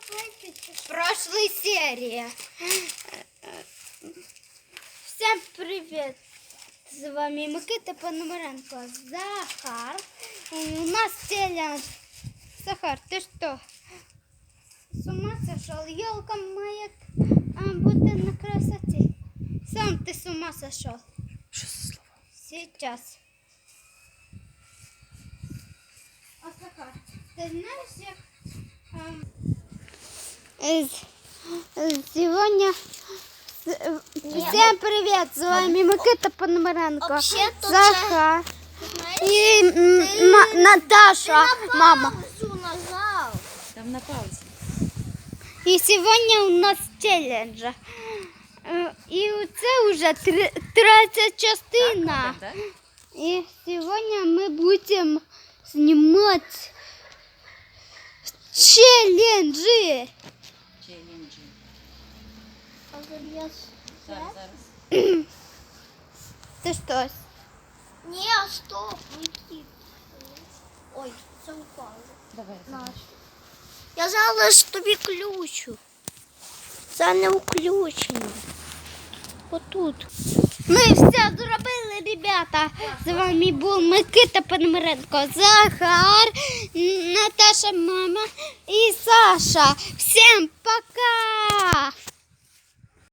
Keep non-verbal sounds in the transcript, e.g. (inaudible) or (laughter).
В прошлой серии. Всем привет! С вами Микита Пономаренко, Захар. У нас челлендж. Захар, ты что? С ума сошел? Елка моя а, будет на красоте. Сам ты с ума сошел. Що за слова? Сейчас. А Захар, ты знаешь, як... е, е, Сегодня... Всем привет! С вами Микита Пономаренко, Знаєш, и Наташа, мама. паузу. Там на паузі. И сегодня у нас челлендж. Е, І це вже третя частина. И сегодня мы будем снимать А Зараз, зараз. (clears throat) Ты что? Ні, стоп, Нікіт. Ой, це упало. Давай. Наш. Я зараз тобі ключу. Це не включено. Отут. Ми все зробили, ребята. З вами був Микита Пономаренко, Захар, Наташа, мама і Саша. Всім пока!